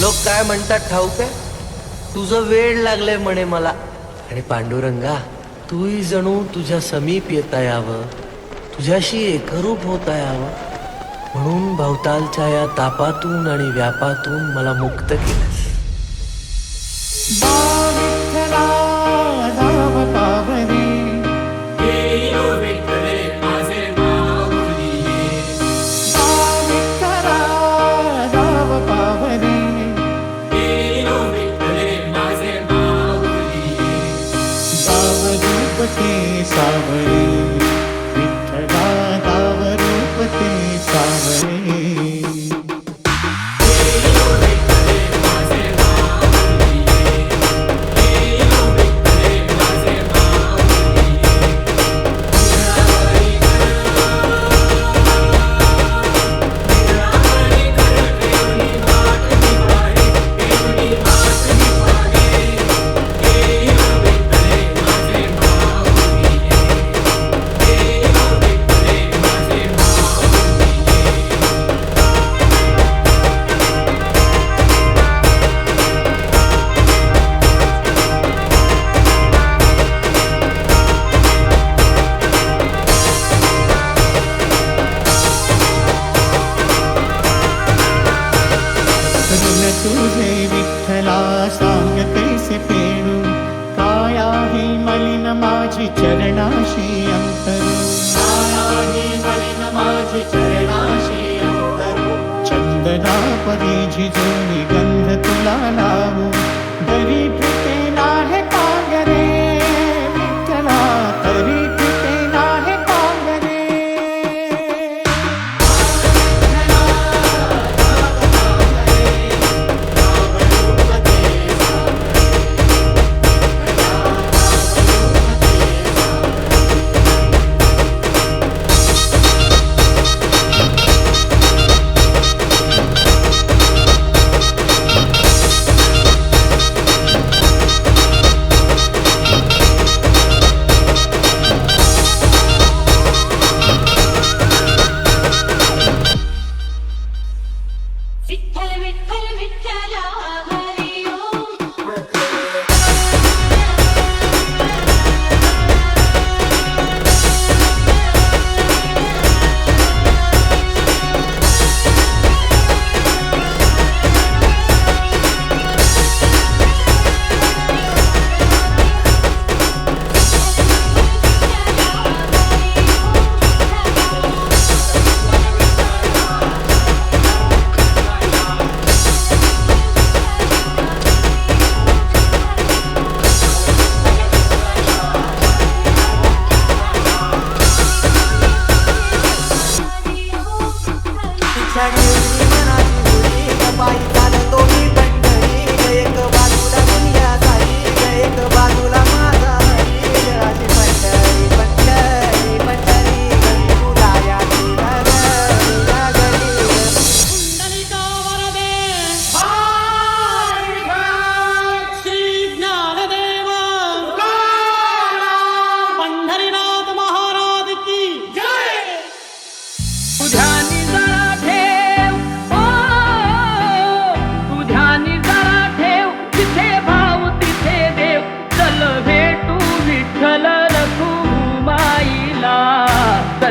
लोक काय म्हणतात ठाऊक? आहे तुझं वेळ लागलंय म्हणे मला. आणि पांडुरंगा तूही जणू तुझ्या समीप येता यावं. तुझ्याशी एकरूप होता यावं. म्हणून भवतालच्या या तापातून आणि व्यापातून मला मुक्त केलंस. Sorry. माझी चरणाशी अंतरू. माझी चरणाशी चंदना परी झिजून गंध तुला लावू. दरी like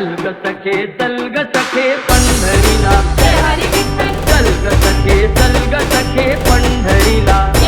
चलग सखे चलग सखे पंढरीला. चलग सखे चलग सखे पंढरीला.